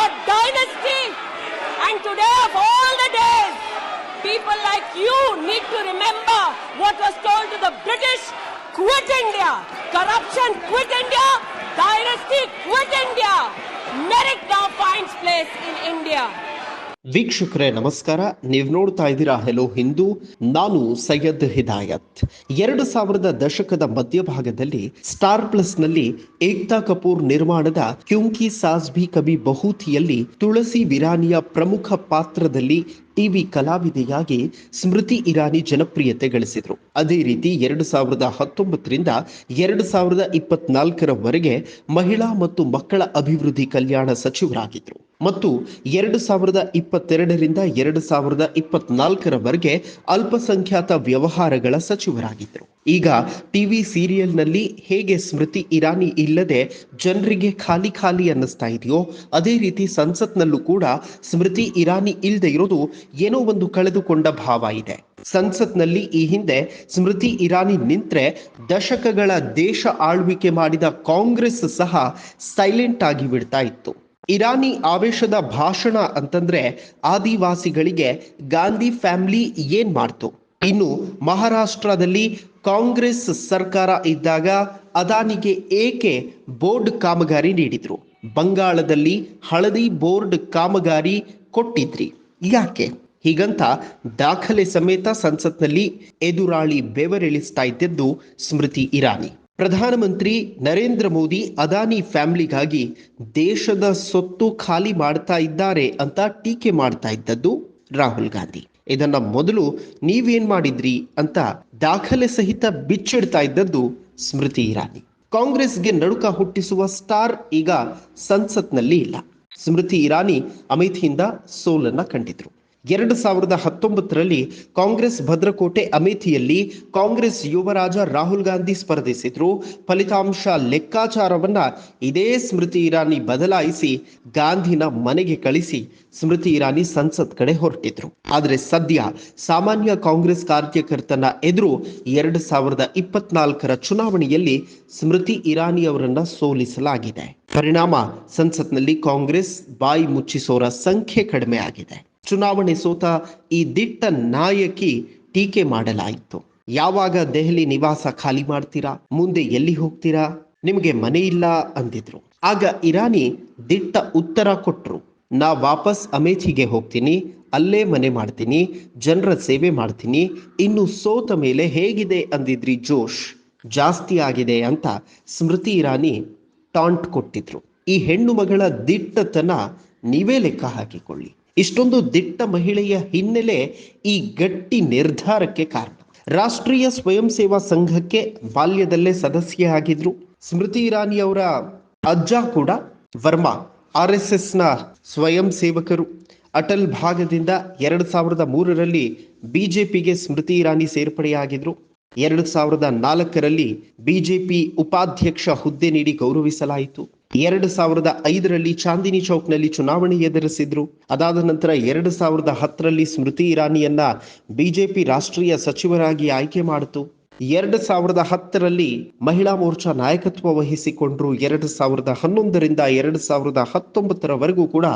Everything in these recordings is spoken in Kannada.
your dynasty. And today, of all the days, people like you need to remember what was told to the British quit India. Corruption quit India. Dynasty quit India. Merit now finds place in India. ವೀಕ್ಷಕರೇ, ನಮಸ್ಕಾರ. ನೀವು ನೋಡ್ತಾ ಇದ್ದೀರಾ ಹೆಲೋ ಹಿಂದೂ ನಾನು ಸೈಯದ್ ಹಿದಾಯತ್. ಎರಡು ಸಾವಿರದ ದಶಕದ ಮಧ್ಯಭಾಗದಲ್ಲಿ ಸ್ಟಾರ್ ಪ್ಲಸ್ನಲ್ಲಿ ಏಕ್ತಾ ಕಪೂರ್ ನಿರ್ಮಾಣದ ಕ್ಯುಂಕಿ ಸಾಸ್ ಭಿ ಕಬಿ ಬಹುತಿಯಲ್ಲಿ ತುಳಸಿ ವಿರಾನಿಯ ಪ್ರಮುಖ ಪಾತ್ರದಲ್ಲಿ ಟಿವಿ ಕಲಾವಿದೆಯಾಗಿ ಸ್ಮೃತಿ ಇರಾನಿ ಜನಪ್ರಿಯತೆ ಗಳಿಸಿದ್ರು ಅದೇ ರೀತಿ ಎರಡು ಸಾವಿರದ ಹತ್ತೊಂಬತ್ತರಿಂದ ಎರಡು ಸಾವಿರದ ಇಪ್ಪತ್ನಾಲ್ಕರವರೆಗೆ ಮಹಿಳಾ ಮತ್ತು ಮಕ್ಕಳ ಅಭಿವೃದ್ಧಿ ಕಲ್ಯಾಣ ಸಚಿವರಾಗಿದ್ರು. ಮತ್ತು ಎರಡು ಸಾವಿರದ ಇಪ್ಪತ್ತೆರಡರಿಂದ ಎರಡು ಸಾವಿರದ ಇಪ್ಪತ್ನಾಲ್ಕರವರೆಗೆ ಅಲ್ಪಸಂಖ್ಯಾತ ವ್ಯವಹಾರಗಳ ಸಚಿವರಾಗಿದ್ದರು. ಈಗ ಟಿವಿ ಸೀರಿಯಲ್ನಲ್ಲಿ ಹೇಗೆ ಸ್ಮೃತಿ ಇರಾನಿ ಇಲ್ಲದೆ ಜನರಿಗೆ ಖಾಲಿ ಖಾಲಿ ಅನ್ನಿಸ್ತಾ ಇದೆಯೋ, ಅದೇ ರೀತಿ ಸಂಸತ್ನಲ್ಲೂ ಕೂಡ ಸ್ಮೃತಿ ಇರಾನಿ ಇಲ್ಲದೆ ಇರೋದು ಏನೋ ಒಂದು ಕಳೆದುಕೊಂಡ ಭಾವ ಇದೆ. ಸಂಸತ್ನಲ್ಲಿ ಈ ಹಿಂದೆ ಸ್ಮೃತಿ ಇರಾನಿ ನಿಂತ್ರೆ ದಶಕಗಳ ದೇಶ ಆಳ್ವಿಕೆ ಮಾಡಿದ ಕಾಂಗ್ರೆಸ್ ಸಹ ಸೈಲೆಂಟ್ ಆಗಿ ಬಿಡ್ತಾ ಇತ್ತು. ಇರಾನಿ ಆವೇಶದ ಭಾಷಣ ಅಂತಂದ್ರೆ ಆದಿವಾಸಿಗಳಿಗೆ ಗಾಂಧಿ ಫ್ಯಾಮಿಲಿ ಏನ್ ಮಾಡ್ತು? ಇನ್ನು ಮಹಾರಾಷ್ಟ್ರದಲ್ಲಿ ಕಾಂಗ್ರೆಸ್ ಸರ್ಕಾರ ಇದ್ದಾಗ ಅದಾನಿಗೆ ಏಕೆ ಬೋರ್ಡ್ ಕಾಮಗಾರಿ ನೀಡಿದ್ರು? ಬಂಗಾಳದಲ್ಲಿ ಹಳದಿ ಬೋರ್ಡ್ ಕಾಮಗಾರಿ ಕೊಟ್ಟಿದ್ರಿ. ಯಾಕೆ? ಹೀಗಂತ ದಾಖಲೆ ಸಮೇತ ಸಂಸತ್ನಲ್ಲಿ ಎದುರಾಳಿ ಬೆವರಿಳಿಸ್ತಾ ಇದ್ದದ್ದು ಸ್ಮೃತಿ ಇರಾನಿ. ಪ್ರಧಾನಮಂತ್ರಿ ನರೇಂದ್ರ ಮೋದಿ ಅದಾನಿ ಫ್ಯಾಮಿಲಿಗಾಗಿ ದೇಶದ ಸೊತ್ತು ಖಾಲಿ ಮಾಡ್ತಾ ಇದ್ದಾರೆ ಅಂತ ಟೀಕೆ ಮಾಡ್ತಾ ಇದ್ದದ್ದು ರಾಹುಲ್ ಗಾಂಧಿ. ಇದನ್ನ ಮೊದಲು ನೀವೇನ್ ಮಾಡಿದ್ರಿ ಅಂತ ದಾಖಲೆ ಸಹಿತ ಬಿಚ್ಚಿಡ್ತಾ ಇದ್ದದ್ದು ಸ್ಮೃತಿ ಇರಾನಿ. ಕಾಂಗ್ರೆಸ್ಗೆ ನಡುಕ ಹುಟ್ಟಿಸುವ ಸ್ಟಾರ್ ಈಗ ಸಂಸತ್ನಲ್ಲಿ ಇಲ್ಲ. ಸ್ಮೃತಿ ಇರಾನಿ ಅಮೇಥಿಯಿಂದ ಸೋಲನ್ನ ಕಂಡಿದ್ರು. ಎರಡು ಸಾವಿರದ ಹತ್ತೊಂಬತ್ತರಲ್ಲಿ ಕಾಂಗ್ರೆಸ್ ಭದ್ರಕೋಟೆ ಅಮೇಥಿಯಲ್ಲಿ ಕಾಂಗ್ರೆಸ್ ಯುವರಾಜ ರಾಹುಲ್ ಗಾಂಧಿ ಸ್ಪರ್ಧಿಸಿದ್ರು. ಫಲಿತಾಂಶ ಲೆಕ್ಕಾಚಾರವನ್ನ ಇದೇ ಸ್ಮೃತಿ ಇರಾನಿ ಬದಲಾಯಿಸಿ ಗಾಂಧಿನ ಮನೆಗೆ ಕಳಿಸಿ ಸ್ಮೃತಿ ಇರಾನಿ ಸಂಸತ್ ಕಡೆ ಹೊರಟಿದ್ರು. ಆದರೆ ಸದ್ಯ ಸಾಮಾನ್ಯ ಕಾಂಗ್ರೆಸ್ ಕಾರ್ಯಕರ್ತನ ಎದುರು ಎರಡು ಸಾವಿರದ ಇಪ್ಪತ್ನಾಲ್ಕರ ಚುನಾವಣೆಯಲ್ಲಿ ಸ್ಮೃತಿ ಇರಾನಿ ಅವರನ್ನ ಸೋಲಿಸಲಾಗಿದೆ. ಪರಿಣಾಮ ಸಂಸತ್ನಲ್ಲಿ ಕಾಂಗ್ರೆಸ್ ಬಾಯಿ ಮುಚ್ಚಿಸೋರ ಸಂಖ್ಯೆ ಕಡಿಮೆ ಆಗಿದೆ. ಚುನಾವಣೆ ಸೋತ ಈ ದಿಟ್ಟ ನಾಯಕಿ ಟೀಕೆ ಮಾಡಲಾಯಿತು. ಯಾವಾಗ ದೆಹಲಿ ನಿವಾಸ ಖಾಲಿ ಮಾಡ್ತೀರಾ? ಮುಂದೆ ಎಲ್ಲಿ ಹೋಗ್ತೀರಾ? ನಿಮಗೆ ಮನೆ ಇಲ್ಲ ಅಂದಿದ್ರು. ಆಗ ಇರಾನಿ ದಿಟ್ಟ ಉತ್ತರ ಕೊಟ್ರು. ನಾ ವಾಪಸ್ ಅಮೇಥಿಗೆ ಹೋಗ್ತೀನಿ, ಅಲ್ಲೇ ಮನೆ ಮಾಡ್ತೀನಿ, ಜನರ ಸೇವೆ ಮಾಡ್ತೀನಿ, ಇನ್ನು ಸೋತ ಮೇಲೆ ಹೇಗಿದೆ ಅಂದಿದ್ರಿ ಜೋಶ್? ಜಾಸ್ತಿ ಆಗಿದೆ ಅಂತ ಸ್ಮೃತಿ ಇರಾನಿ ಟಾಂಟ್ ಕೊಟ್ಟಿದ್ರು. ಈ ಹೆಣ್ಣು ಮಗಳ ದಿಟ್ಟತನ ನೀವೇ ಲೆಕ್ಕ ಹಾಕಿಕೊಳ್ಳಿ. ಇಷ್ಟೊಂದು ದಿಟ್ಟ ಮಹಿಳೆಯ ಹಿನ್ನೆಲೆ ಈ ಗಟ್ಟಿ ನಿರ್ಧಾರಕ್ಕೆ ಕಾರಣ. ರಾಷ್ಟ್ರೀಯ ಸ್ವಯಂ ಸೇವಾ ಸಂಘಕ್ಕೆ ಬಾಲ್ಯದಲ್ಲೇ ಸದಸ್ಯ ಆಗಿದ್ರು ಸ್ಮೃತಿ ಇರಾನಿ ಅವರ ಅಜ್ಜ ಕೂಡ ವರ್ಮಾ, ಆರ್ ಎಸ್ನ ಸ್ವಯಂ ಸೇವಕರು. ಅಟಲ್ ಭಾಗದಿಂದ ಎರಡು ಸಾವಿರದ ಮೂರರಲ್ಲಿ ಬಿಜೆಪಿಗೆ ಸ್ಮೃತಿ ಇರಾನಿ ಸೇರ್ಪಡೆಯಾಗಿದ್ರು. ಎರಡು ಸಾವಿರದ ನಾಲ್ಕರಲ್ಲಿ ಬಿಜೆಪಿ ಉಪಾಧ್ಯಕ್ಷ ಹುದ್ದೆ ನೀಡಿ ಗೌರವಿಸಲಾಯಿತು. ಎರಡು ಸಾವಿರದ ಐದರಲ್ಲಿ ಚಾಂದಿನಿ ಚೌಕ್ನಲ್ಲಿ ಚುನಾವಣೆ ಎದುರಿಸಿದ್ರು. ಅದಾದ ನಂತರ ಎರಡು ಸಾವಿರದ ಹತ್ತರಲ್ಲಿ ಸ್ಮೃತಿ ಇರಾನಿಯನ್ನ ಬಿಜೆಪಿ ರಾಷ್ಟ್ರೀಯ ಸಚಿವರಾಗಿ ಆಯ್ಕೆ ಮಾಡಿತು. ಎರಡು ಸಾವಿರದ ಹತ್ತರಲ್ಲಿ ಮಹಿಳಾ ಮೋರ್ಚಾ ನಾಯಕತ್ವ ವಹಿಸಿಕೊಂಡ್ರು. ಎರಡು ಸಾವಿರದ ಹನ್ನೊಂದರಿಂದ ಎರಡು ಸಾವಿರದ ಹತ್ತೊಂಬತ್ತರವರೆಗೂ ಕೂಡ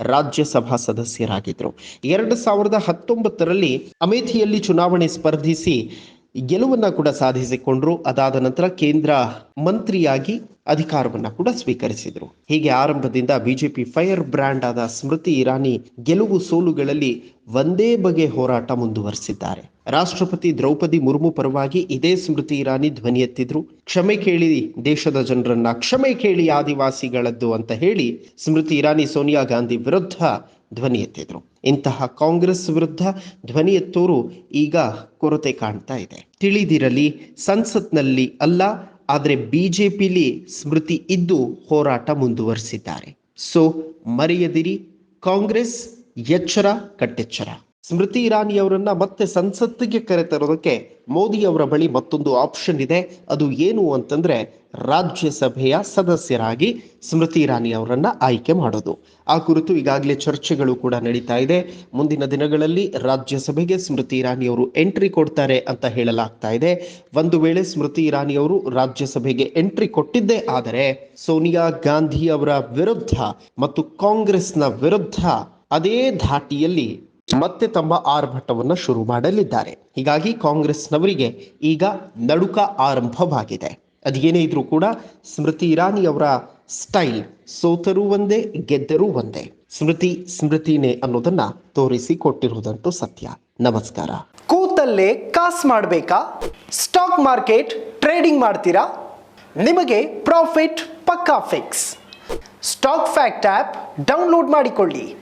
ರಾಜ್ಯಸಭಾ ಸದಸ್ಯರಾಗಿದ್ರು. ಎರಡು ಸಾವಿರದ ಹತ್ತೊಂಬತ್ತರಲ್ಲಿ ಅಮೇಥಿಯಲ್ಲಿ ಚುನಾವಣೆ ಸ್ಪರ್ಧಿಸಿ ಗೆಲುವನ್ನ ಕೂಡ ಸಾಧಿಸಿಕೊಂಡ್ರು. ಅದಾದ ನಂತರ ಕೇಂದ್ರ ಮಂತ್ರಿಯಾಗಿ ಅಧಿಕಾರವನ್ನ ಕೂಡ ಸ್ವೀಕರಿಸಿದ್ರು. ಹೀಗೆ ಆರಂಭದಿಂದ ಬಿಜೆಪಿ ಫೈರ್ ಬ್ರ್ಯಾಂಡ್ ಆದ ಸ್ಮೃತಿ ಇರಾನಿ ಗೆಲುವು ಸೋಲುಗಳಲ್ಲಿ ಒಂದೇ ಬಗೆ ಹೋರಾಟ ಮುಂದುವರಿಸಿದ್ದಾರೆ. ರಾಷ್ಟ್ರಪತಿ ದ್ರೌಪದಿ ಮುರ್ಮು ಪರವಾಗಿ ಇದೇ ಸ್ಮೃತಿ ಇರಾನಿ ಧ್ವನಿ ಎತ್ತಿದ್ರು. ಕ್ಷಮೆ ಕೇಳಿ ದೇಶದ ಜನರನ್ನ, ಕ್ಷಮೆ ಕೇಳಿ ಆದಿವಾಸಿಗಳದ್ದು ಅಂತ ಹೇಳಿ ಸ್ಮೃತಿ ಇರಾನಿ ಸೋನಿಯಾ ಗಾಂಧಿ ವಿರುದ್ಧ ಧ್ವನಿ ಎತ್ತಿದ್ರು. ಇಂತಹ ಕಾಂಗ್ರೆಸ್ ವಿರುದ್ಧ ಧ್ವನಿ ಎತ್ತೋರು ಈಗ ಕೊರತೆ ಕಾಣ್ತಾ ಇದೆ. ತಿಳಿದಿರಲಿ, ಸಂಸತ್ನಲ್ಲಿ ಅಲ್ಲ, ಆದರೆ ಬಿಜೆಪಿಲಿ ಸ್ಮೃತಿ ಇದ್ದು ಹೋರಾಟ ಮುಂದುವರಿಸಿದ್ದಾರೆ. ಸೊ ಮರೆಯದಿರಿ, ಕಾಂಗ್ರೆಸ್ ಎಚ್ಚರ, ಕಟ್ಟೆಚ್ಚರ. ಸ್ಮೃತಿ ಇರಾನಿ ಅವರನ್ನ ಮತ್ತೆ ಸಂಸತ್ತಿಗೆ ಕರೆತರೋದಕ್ಕೆ ಮೋದಿ ಅವರ ಬಳಿ ಮತ್ತೊಂದು ಆಪ್ಷನ್ ಇದೆ. ಅದು ಏನು ಅಂತಂದ್ರೆ ರಾಜ್ಯಸಭೆಯ ಸದಸ್ಯರಾಗಿ ಸ್ಮೃತಿ ಇರಾನಿ ಅವರನ್ನ ಆಯ್ಕೆ ಮಾಡೋದು. ಆ ಕುರಿತು ಈಗಾಗಲೇ ಚರ್ಚೆಗಳು ಕೂಡ ನಡೀತಾ ಇದೆ. ಮುಂದಿನ ದಿನಗಳಲ್ಲಿ ರಾಜ್ಯಸಭೆಗೆ ಸ್ಮೃತಿ ಇರಾನಿ ಅವರು ಎಂಟ್ರಿ ಕೊಡ್ತಾರೆ ಅಂತ ಹೇಳಲಾಗ್ತಾ ಇದೆ. ಒಂದು ವೇಳೆ ಸ್ಮೃತಿ ಇರಾನಿ ಅವರು ರಾಜ್ಯಸಭೆಗೆ ಎಂಟ್ರಿ ಕೊಟ್ಟಿದ್ದೇ ಆದರೆ ಸೋನಿಯಾ ಗಾಂಧಿ ಅವರ ವಿರುದ್ಧ ಮತ್ತು ಕಾಂಗ್ರೆಸ್ನ ವಿರುದ್ಧ ಅದೇ ಧಾಟಿಯಲ್ಲಿ ಮತ್ತೆ ತಮ್ಮ ಆರ್ಭಟವನ್ನು ಶುರು ಮಾಡಲಿದ್ದಾರೆ. ಹೀಗಾಗಿ ಕಾಂಗ್ರೆಸ್ನವರಿಗೆ ಈಗ ನಡುಕ ಆರಂಭವಾಗಿದೆ. ಅದೇನೇ ಇದ್ರೂ ಕೂಡ ಸ್ಮೃತಿ ಇರಾನಿ ಅವರ ಸ್ಟೈಲ್ ಸೋತರೂ ಒಂದೇ, ಗೆದ್ದರೂ ಒಂದೇ. ಸ್ಮೃತಿ, ಸ್ಮೃತಿನೇ ಅನ್ನೋದನ್ನ ತೋರಿಸಿ ಕೊಟ್ಟಿರುವುದಂತೂ ಸತ್ಯ. ನಮಸ್ಕಾರ. ಕೂತಲ್ಲೇ ಕಾಸ್ ಮಾಡಬೇಕಾ? ಸ್ಟಾಕ್ ಮಾರ್ಕೆಟ್ ಟ್ರೇಡಿಂಗ್ ಮಾಡ್ತೀರಾ? ನಿಮಗೆ ಪ್ರಾಫಿಟ್ ಪಕ್ಕಾ fix. Stock fact app download ಮಾಡಿಕೊಳ್ಳಿ.